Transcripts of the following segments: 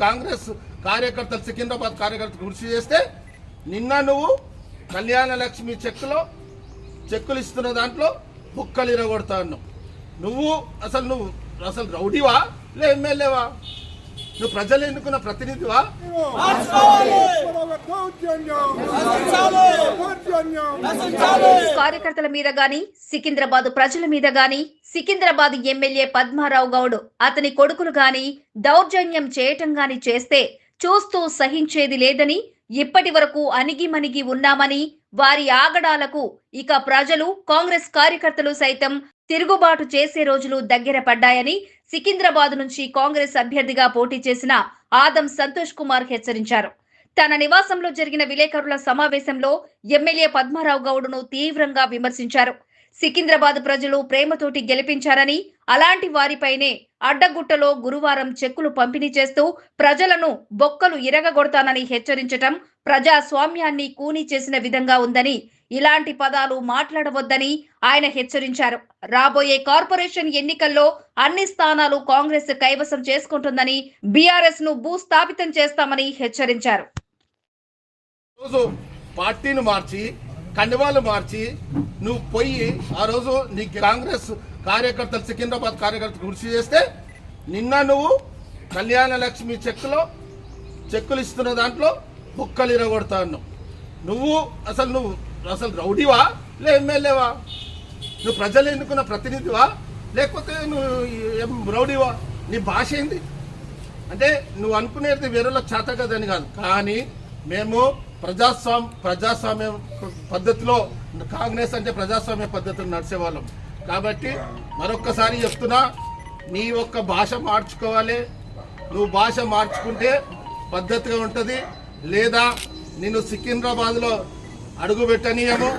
కాంగ్రెస్ కార్యకర్తలు సికింద్రాబాద్ కార్యకర్తలు కృషి చేస్తే నిన్న నువ్వు కళ్యాణ లక్ష్మి చెక్కులో చెక్కులు ఇస్తున్న దాంట్లో బుక్కలు ఇరగొడతా నువ్వు అసలు నువ్వు అసలు రౌడీవా? లే ఎమ్మెల్యేవా? నువ్వు ప్రజలు ఎన్నుకున్న ప్రతినిధివా? కార్యకర్తల మీద గాని సికింద్రాబాద్ ప్రజల మీద గాని సికింద్రాబాద్ ఎమ్మెల్యే పద్మారావు గౌడ్ అతని కొడుకులు గాని దౌర్జన్యం చేయటం గాని చేస్తే చూస్తూ సహించేది లేదని ఇప్పటి వరకు అణిగిమణిగి ఉన్నామని వారి ఆగడాలకు ఇక ప్రజలు కాంగ్రెస్ కార్యకర్తలు సైతం తిరుగుబాటు చేసే రోజులు దగ్గర పడ్డాయని సికింద్రాబాద్ నుంచి కాంగ్రెస్ అభ్యర్థిగా పోటీ చేసిన ఆదం సంతోష్ కుమార్ హెచ్చరించారు. తన నివాసంలో జరిగిన విలేకరుల సమావేశంలో ఎమ్మెల్యే పద్మారావు గౌడ్ను తీవ్రంగా విమర్శించారు. సికింద్రాబాద్ ప్రజలు ప్రేమతోటి గెలిపించారని అలాంటి వారిపైనే అడ్డగుట్టలో గురువారం చెక్కులు పంపిణీ చేస్తూ ప్రజలను బొక్కలు ఇరగగొడతానని హెచ్చరించటం ప్రజాస్వామ్యాన్ని కూనీ చేసిన విధంగా ఉందని ఇలాంటి పదాలు మాట్లాడవద్దని ఆయన హెచ్చరించారు. రాబోయే కార్పొరేషన్ ఎన్నికల్లో అన్ని స్థానాలు కాంగ్రెస్ కైవసం చేసుకుంటుందని బీఆర్ఎస్ను భూస్థాపితం చేస్తామని హెచ్చరించారు. పార్టీని మార్చి కండువాలు మార్చి నువ్వు పోయి ఆ రోజు నీ కాంగ్రెస్ కార్యకర్తలు సికింద్రాబాద్ కార్యకర్తలు కృషి చేస్తే నిన్న నువ్వు కళ్యాణ లక్ష్మి చెక్కులో చెక్కులు ఇస్తున్న దాంట్లో బుక్కలు ఇరగొడతా అన్నావు. నువ్వు అసలు నువ్వు అసలు రౌడీవా? లే ఎమ్మెల్యేవా? నువ్వు ప్రజలు ఎన్నుకున్న ప్రతినిధివా? లేకపోతే నువ్వు ఏం రౌడీవా? నీ భాష ఏంది? అంటే నువ్వు అనుకునేది వేరేలో చేత కదని కాదు. కానీ మేము ప్రజాస్వామ్య ప్రజాస్వామ్య పద్ధతిలో కాంగ్రెస్ అంటే ప్రజాస్వామ్య పద్ధతిలో నడిచేవాళ్ళం. కాబట్టి మరొక్కసారి చెప్తున్నా నీ యొక్క భాష మార్చుకోవాలి. నువ్వు భాష మార్చుకుంటే పద్ధతిగా ఉంటుంది. లేదా నేను సికింద్రాబాద్లో అడుగు పెట్టనీయము.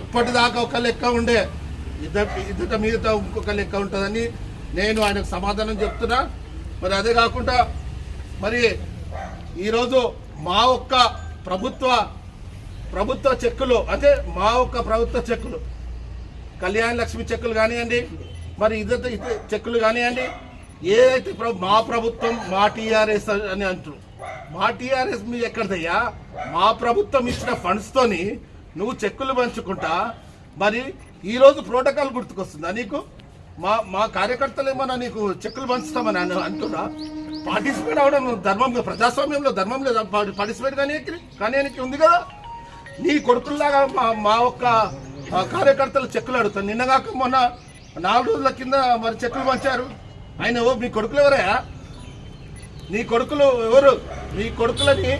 ఇప్పటిదాకా ఒక లెక్క ఉండే ఇద్దరు ఇద్దట మీద ఇంకొక లెక్క ఉంటుందని నేను ఆయనకు సమాధానం చెప్తున్నా. మరి అదే కాకుండా మరి ఈరోజు మా ఒక్క ప్రభుత్వ ప్రభుత్వ చెక్కులు అంటే మా ఒక్క ప్రభుత్వ చెక్కులు. కళ్యాణ లక్ష్మి చెక్కులు కానివ్వండి మరి ఇద్దరు చెక్కులు కానివ్వండి ఏదైతే మా ప్రభుత్వం మా టీఆర్ఎస్ అని అంటారు మా టీఆర్ఎస్ మీ ఎక్కడదయ్యా? మా ప్రభుత్వం ఇచ్చిన ఫండ్స్తోని నువ్వు చెక్కులు పంచుకుంటా మరి ఈరోజు ప్రోటోకాల్ గుర్తుకొస్తుందా నీకు? మా మా కార్యకర్తలు ఏమన్నా నీకు చెక్కులు పంచుతామని అంటున్నా పార్టిసిపేట్ అవడం ధర్మం ప్రజాస్వామ్యంలో ధర్మం లేదా. పార్టిసిపేట్ కానీ కానీ ఉంది కదా? నీ కొడుకుల్లాగా మా మా ఒక్క కార్యకర్తలు చెక్కులు అడుగుతాను నిన్నగాక మొన్న నాలుగు రోజుల కింద మరి చెక్కులు పంచారు. ఆయన ఓ మీ కొడుకులు ఎవరయ్యా? నీ కొడుకులు ఎవరు? నీ కొడుకులని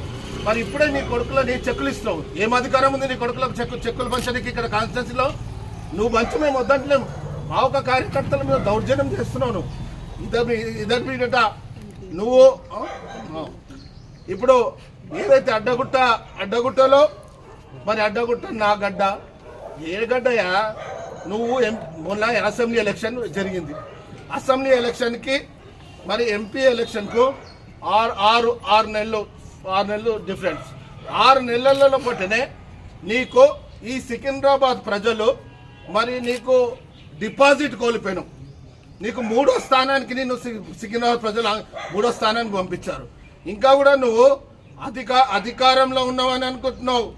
మరి ఇప్పుడే నీ కొడుకులని చెక్కులు ఇస్తావు ఏం అధికారం ఉంది నీ కొడుకులకు చెక్కు చెక్కులు పంచడానికి ఇక్కడ కాన్స్టిట్యున్సీలో? నువ్వు మంచి మేము వద్దంటలేము. మా ఒక కార్యకర్తల మీద దౌర్జన్యం చేస్తున్నావు నువ్వు. ఇద్దరు ఇద్దరు మీద నువ్వు ఇప్పుడు ఏదైతే అడ్డగుట్ట అడ్డగుట్టలో? మరి అడ్డగుట్ట నా గడ్డ. ఏ గడ్డయా? నువ్వు ఎం మొన్న అసెంబ్లీ ఎలక్షన్ జరిగింది. అసెంబ్లీ ఎలక్షన్కి మరి ఎంపీ ఎలక్షన్కు ఆరు ఆరు ఆరు నెలలు ఆరు నెలలు డిఫరెన్స్. ఆరు నెలలలో పట్టినే నీకు ఈ సికింద్రాబాద్ ప్రజలు మరి నీకు డిపాజిట్ కోల్పోయినావు నీకు మూడో స్థానానికి నిన్ను సి- సికింద్రాబాద్ ప్రజలు మూడో స్థానానికి పంపించారు. ఇంకా కూడా నువ్వు అధిక అధికారంలో ఉన్నావని అనుకుంటున్నావు.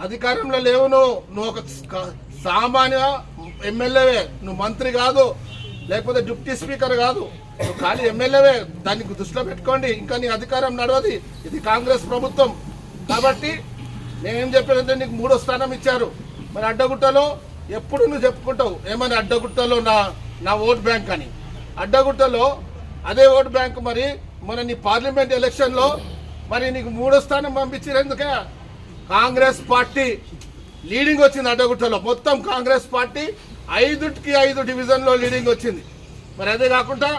అధికారంలో లేవు నువ్వు. నువ్వు ఒక సామాన్య ఎమ్మెల్యేవే. నువ్వు మంత్రి కాదు. లేకపోతే డిప్యూటీ స్పీకర్ కాదు. నువ్వు ఖాళీ ఎమ్మెల్యేవే. దానికి దృష్టిలో పెట్టుకోండి. ఇంకా నీ అధికారం నడవది. ఇది కాంగ్రెస్ ప్రభుత్వం. కాబట్టి నేనేం చెప్పానంటే నీకు మూడో స్థానం ఇచ్చారు. మరి అడ్డగుట్టలో ఎప్పుడు నువ్వు చెప్పుకుంటావు? ఏమని అడ్డగుట్టలో నా నా ఓట్ బ్యాంక్ అని. అడ్డగుట్టలో అదే ఓట్ బ్యాంక్ మరి మన నీ పార్లమెంట్ ఎలక్షన్లో మరి నీకు మూడో స్థానం పంపించారు ఎందుకే? కాంగ్రెస్ పార్టీ లీడింగ్ వచ్చింది అడ్డగుట్టలో. మొత్తం కాంగ్రెస్ పార్టీ ఐదుకి ఐదు డివిజన్లో లీడింగ్ వచ్చింది. మరి అదే కాకుండా